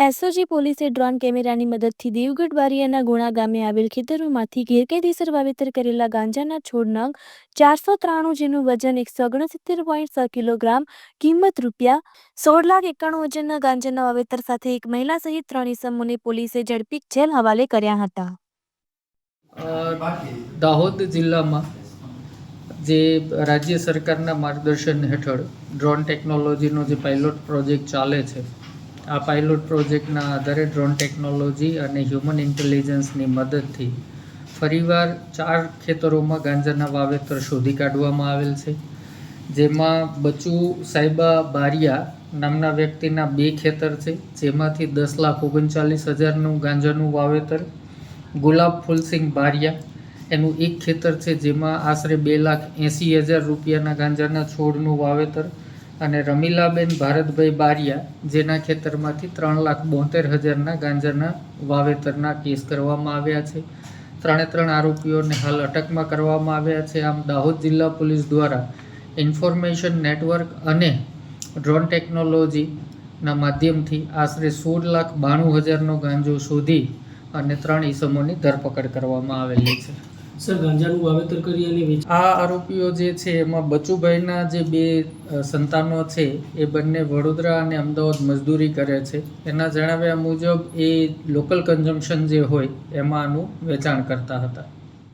SOG પોલીસે drone કેમેરાની મદદથી દેવગઢ બારિયાના ગુણા ગામે આવેલ ખેતરોમાંથી ગેરકાયદેસર વાવેતર કરેલા ગાંજાના છોડ નંગ ચારસો ત્રાણું જેનું વજન એકસો ઓગણસિત્તેર પોઈન્ટ છ કિલોગ્રામ કિંમત રૂપિયા સોળ લાખ એકાણું વજનના ગાંજાના વાવેતર સાથે એક મહિલા સહિત ત્રણ ઇસમોને પોલીસે ઝડપી જેલ હવાલે કર્યા હતા. દાહોદ જિલ્લામાં જે રાજ્ય સરકારના માર્ગદર્શન હેઠળ ડ્રોન ટેકનોલોજીનો જે પાયલોટ પ્રોજેક્ટ ચાલે છે આ પાયલોટ પ્રોજેક્ટના આધારે ડ્રોન ટેકનોલોજી અને હ્યુમન ઇન્ટેલિજન્સની મદદથી ફરીવાર ચાર ખેતરોમાં ગાંજાના વાવેતર શોધી કાઢવામાં આવેલ છે. જેમાં બચુ સાહેબા બારિયા નામના વ્યક્તિના બે ખેતર છે, જેમાંથી દસ લાખ ઓગણચાલીસ હજારનું ગાંજાનું વાવેતર, ગુલાબ ફૂલસિંહ બારિયા એનું એક ખેતર છે, જેમાં આશરે બે લાખ એંસી હજાર રૂપિયાના ગાંજાના છોડનું વાવેતર અને રમીલાબેન ભારતભાઈ બારિયા, જેના ખેતરમાંથી ત્રણ લાખ બોતેર હજારના ગાંજાના વાવેતરના કેસ કરવામાં આવ્યા છે. ત્રણે ત્રણ આરોપીઓને હાલ અટકમાં કરવામાં આવ્યા છે. આમ દાહોદ જિલ્લા પોલીસ દ્વારા ઇન્ફોર્મેશન નેટવર્ક અને ડ્રોન ટેકનોલોજીના માધ્યમથી આશરે સોળ લાખ બાણું હજારનો ગાંજો શોધી અને ત્રણ ઈસમોની ધરપકડ કરવામાં આવેલી છે. સર, ગાંજાનું વાવેતર કરી અને આ આરોપીઓ જે છે, એમાં બચુભાઈના જે બે સંતાનો છે, એ બંને વડોદરા અને અમદાવાદ મજદૂરી કરે છે. એના જણાવ્યા મુજબ એ લોકલ કન્ઝમ્પશન જે હોય, એમાં આનું વેચાણ કરતા હતા.